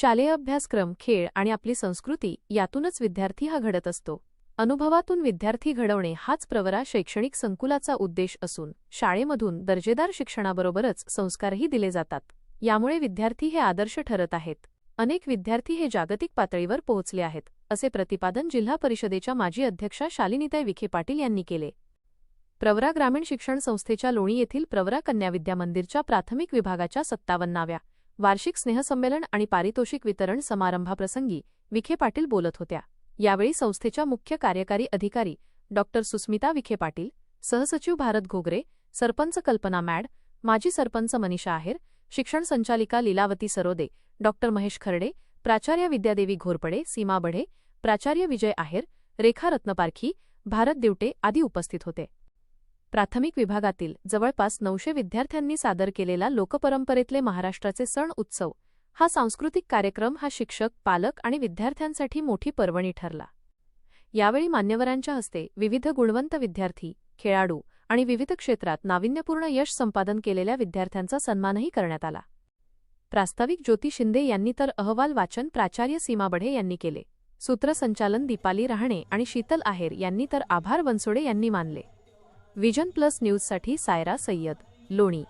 शालेय अभ्यासक्रम खेळ आणि आपली संस्कृती यातूनच विद्यार्थी हा घडत असतो. अनुभवातून विद्यार्थी घडवणे हाच प्रवरा शैक्षणिक संकुलाचा उद्देश असून शाळेमधून दर्जेदार शिक्षणाबरोबरच संस्कारही दिले जातात. यामुळे विद्यार्थी हे आदर्श ठरत आहेत. अनेक विद्यार्थी हे जागतिक पातळीवर पोहोचले आहेत असे प्रतिपादन जिल्हा परिषदेच्या माजी अध्यक्षा शालिनीताई विखे पाटील यांनी केले. प्रवरा ग्रामीण शिक्षण संस्थेच्या लोणी येथील प्रवरा कन्या विद्या मंदिरच्या प्राथमिक विभागाच्या सत्तावन्नाव्या वार्षिक स्नेहसंमेलन आणि पारितोषिक वितरण समारंभाप्रसंगी विखे पाटील बोलत होत्या. यावेळी संस्थेच्या मुख्य कार्यकारी अधिकारी डॉ. सुस्मिता विखे पाटील सहसचिव भारत घोगरे सरपंच कल्पना मॅड माजी सरपंच मनीषा आहेर शिक्षण संचालिका लीलावती सरोदे डॉ. महेश खर्डे प्राचार्य विद्यादेवी घोरपडे सीमा बढे प्राचार्य विजय आहेर रेखा रत्नपारखी भारत दिवटे आदी उपस्थित होते. प्राथमिक विभागातील जवळपास नऊशे विद्यार्थ्यांनी सादर केलेला लोकपरंपरेतले महाराष्ट्राचे सण उत्सव हा सांस्कृतिक कार्यक्रम हा शिक्षक पालक आणि विद्यार्थ्यांसाठी मोठी पर्वणी ठरला. यावेळी मान्यवरांच्या हस्ते विविध गुणवंत विद्यार्थी खेळाडू आणि विविध क्षेत्रात नाविन्यपूर्ण यश संपादन केलेल्या विद्यार्थ्यांचा सन्मानही करण्यात आला. प्रास्ताविक ज्योती शिंदे यांनी तर अहवाल वाचन प्राचार्य सीमा बढे यांनी केले. सूत्रसंचालन दीपाली रहाणे आणि शीतल आहेर यांनी तर आभार बनसोडे यांनी मानले. विजन प्लस न्यूजसाठी सायरा सय्यद लोणी.